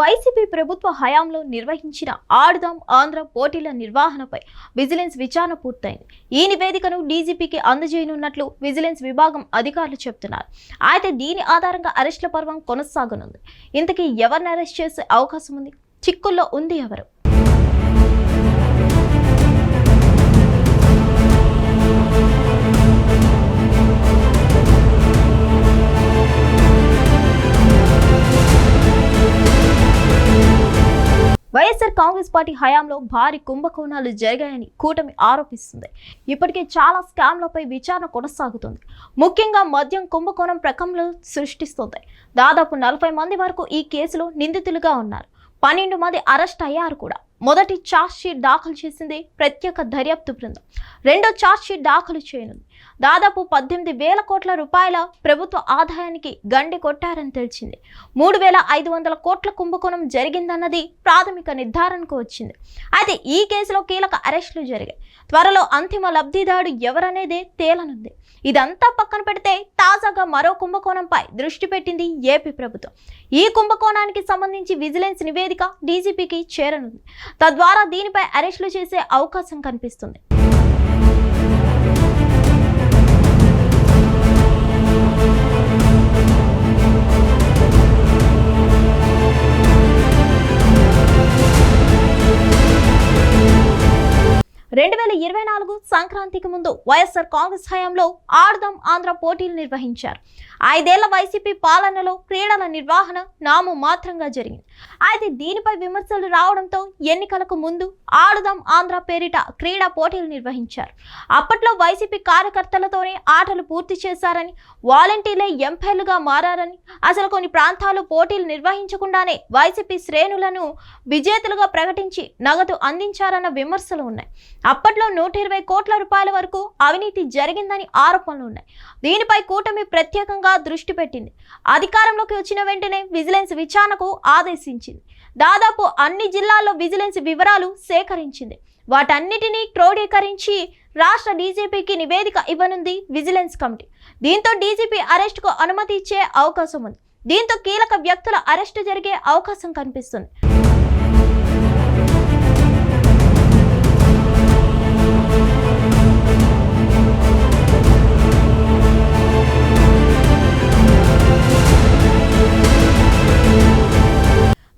YCP ప్రభుత్వ హయాంలో నిర్వహించిన ఆడుదాం ఆంధ్ర పోటీల నిర్వహణపై విజిలెన్స్ విచారణ పూర్తయింది. ఈ నివేదికను డీజీపీకి అందజేయనున్నట్లు విజిలెన్స్ విభాగం అధికారులు చెబుతున్నారు. అయితే దీని ఆధారంగా అరెస్టుల పర్వం కొనసాగనుంది. ఇంతకీ ఎవరిని అరెస్ట్ చేసే అవకాశం ఉంది చిక్కుల్లో ఉంది ఎవరు? వైఎస్ఆర్ కాంగ్రెస్ పార్టీ హయాంలో భారీ కుంభకోణాలు జరిగాయని కూటమి ఆరోపిస్తుంది. ఇప్పటికే చాలా స్కామ్లపై విచారణ కొనసాగుతుంది. ముఖ్యంగా మద్యం కుంభకోణం ప్రకంలో సృష్టిస్తుంది. దాదాపు నలభై మంది వరకు ఈ కేసులో నిందితులుగా ఉన్నారు. పన్నెండు మంది అరెస్ట్ అయ్యారు కూడా. మొదటి ఛార్జ్ షీట్ దాఖలు చేసింది ప్రత్యేక దర్యాప్తు బృందం. రెండో ఛార్జ్ షీట్ దాఖలు చేయనుంది. దాదాపు పద్దెనిమిది వేల కోట్ల రూపాయల ప్రభుత్వ ఆదాయానికి గండి కొట్టారని తెలిసింది. మూడు వేల ఐదు వందల కోట్ల కుంభకోణం జరిగిందన్నది ప్రాథమిక నిర్ధారణకు వచ్చింది. అయితే ఈ కేసులో కీలక అరెస్టులు జరిగాయి. త్వరలో అంతిమ లబ్ధిదారుడు ఎవరనేదే తేలనుంది. ఇదంతా పక్కన పెడితే తాజాగా మరో కుంభకోణంపై దృష్టి పెట్టింది ఏపీ ప్రభుత్వం. ఈ కుంభకోణానికి సంబంధించి విజిలెన్స్ నివేదిక డీజీపీకి చేరనుంది. తద్వారా దీనిపై అరెస్టులు చేసే అవకాశం కనిపిస్తుంది. రెండు వేల ఇరవై నాలుగు సంక్రాంతికి ముందు వైఎస్ఆర్ కాంగ్రెస్ హయాంలో ఆడదాం ఆంధ్ర పోటీలు నిర్వహించారు. ఐదేళ్ళ వైసీపీ పాలనలో క్రీడల నిర్వహణ నాము మాత్రంగా జరిగింది. అయితే దీనిపై విమర్శలు రావడంతో ఎన్నికలకు ముందు ఆడదాం ఆంధ్ర పేరిట క్రీడా పోటీలు నిర్వహించారు. అప్పట్లో వైసీపీ కార్యకర్తలతోనే ఆటలు పూర్తి చేశారని వాలంటీర్లే ఎంపైర్లుగా మారారని అసలు కొన్ని ప్రాంతాలు పోటీలు నిర్వహించకుండానే వైసీపీ శ్రేణులను విజేతలుగా ప్రకటించి నగదు అందించారన్న విమర్శలు ఉన్నాయి. అప్పట్లో నూట ఇరవై కోట్ల రూపాయల వరకు అవినీతి జరిగిందని ఆరోపణలు ఉన్నాయి. దీనిపై కూటమి ప్రత్యేకంగా దృష్టి పెట్టింది. అధికారంలోకి వచ్చిన వెంటనే విజిలెన్స్ విచారణకు ఆదేశించింది. దాదాపు అన్ని జిల్లాల్లో విజిలెన్స్ వివరాలు సేకరించింది. వాటన్నిటినీ క్రోడీకరించి రాష్ట్ర డీజీపీకి నివేదిక ఇవ్వనుంది విజిలెన్స్ కమిటీ. దీంతో డీజీపీ అరెస్టుకు అనుమతి ఇచ్చే అవకాశం ఉంది. దీంతో కీలక వ్యక్తుల అరెస్టు జరిగే అవకాశం కనిపిస్తుంది.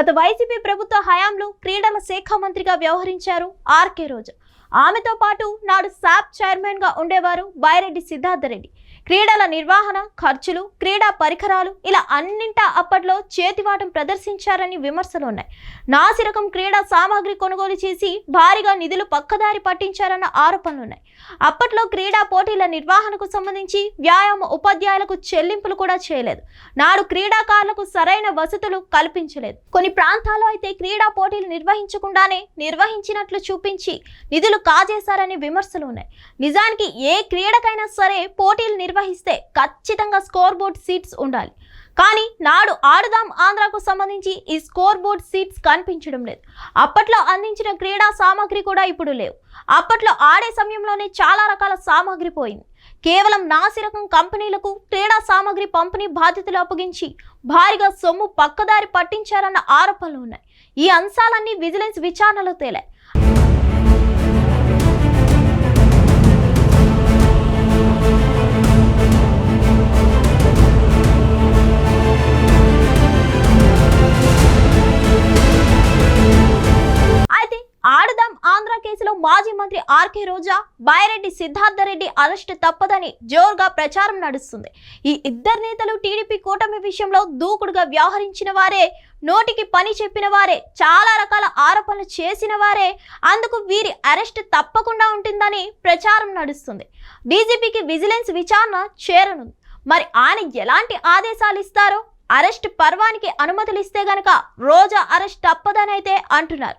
గత వైసీపీ ప్రభుత్వ హయాంలో క్రీడల శాఖ మంత్రిగా వ్యవహరించారు ఆర్కే రోజా. ఆమెతో పాటు నాడు శాప్ చైర్మన్గా ఉండేవారు బైరెడ్డి సిద్ధార్థరెడ్డి క్రీడల నిర్వహణ ఖర్చులు క్రీడా పరికరాలు ఇలా అన్నింటా అప్పట్లో చేతివాటం ప్రదర్శించారని విమర్శలు ఉన్నాయి. నాసిరకం క్రీడా సామాగ్రి కొనుగోలు చేసి భారీగా నిధులు పక్కదారి పట్టించారన్న ఆరోపణలు ఉన్నాయి. అప్పట్లో క్రీడా పోటీల నిర్వహణకు సంబంధించి వ్యాయామ ఉపాధ్యాయులకు చెల్లింపులు కూడా చేయలేదు. నాడు క్రీడాకారులకు సరైన వసతులు కల్పించలేదు. కొన్ని ప్రాంతాల్లో అయితే క్రీడా పోటీలు నిర్వహించకుండానే నిర్వహించినట్లు చూపించి నిధులు కాజేశారని విమర్శలు ఉన్నాయి. నిజానికి ఏ క్రీడకైనా సరే పోటీలు నిర్వహిస్తే ఖచ్చితంగా స్కోర్ బోర్డ్ సీట్స్ ఉండాలి. కానీ నాడు ఆడుదాం ఆంధ్రాకు సంబంధించి ఈ స్కోర్ బోర్డ్ సీట్స్ కనిపించడం లేదు. అప్పట్లో అందించిన క్రీడా సామాగ్రి కూడా ఇప్పుడు లేవు. అప్పట్లో ఆడే సమయంలోనే చాలా రకాల సామాగ్రి పోయింది. కేవలం నాసిరకం కంపెనీలకు క్రీడా సామాగ్రి పంపిణీ బాధ్యతలు అప్పగించి భారీగా సొమ్ము పక్కదారి పట్టించారన్న ఆరోపణలు ఉన్నాయి. ఈ అంశాలన్నీ విజిలెన్స్ విచారణలో తేలాయి. కేసులో మాజీ మంత్రి ఆర్కే రోజా బాయిరెడ్డి సిద్ధార్థరెడ్డి అరెస్ట్ తప్పదని జోరుగా ప్రచారం నడుస్తుంది. ఈ ఇద్దరు నేతలు టీడీపీ కూటమి విషయంలో దూకుడుగా వ్యవహరించిన వారే నోటికి పని చెప్పిన వారే చాలా రకాల ఆరోపణలు చేసిన వారే అందుకు వీరి అరెస్ట్ తప్పకుండా ఉంటుందని ప్రచారం నడుస్తుంది. డీజీపీకి విజిలెన్స్ విచారణ చేరనుంది. మరి ఆయన ఎలాంటి ఆదేశాలు ఇస్తారో అరెస్ట్ పర్వానికి అనుమతులు ఇస్తే గనక రోజా అరెస్ట్ తప్పదనైతే అంటున్నారు.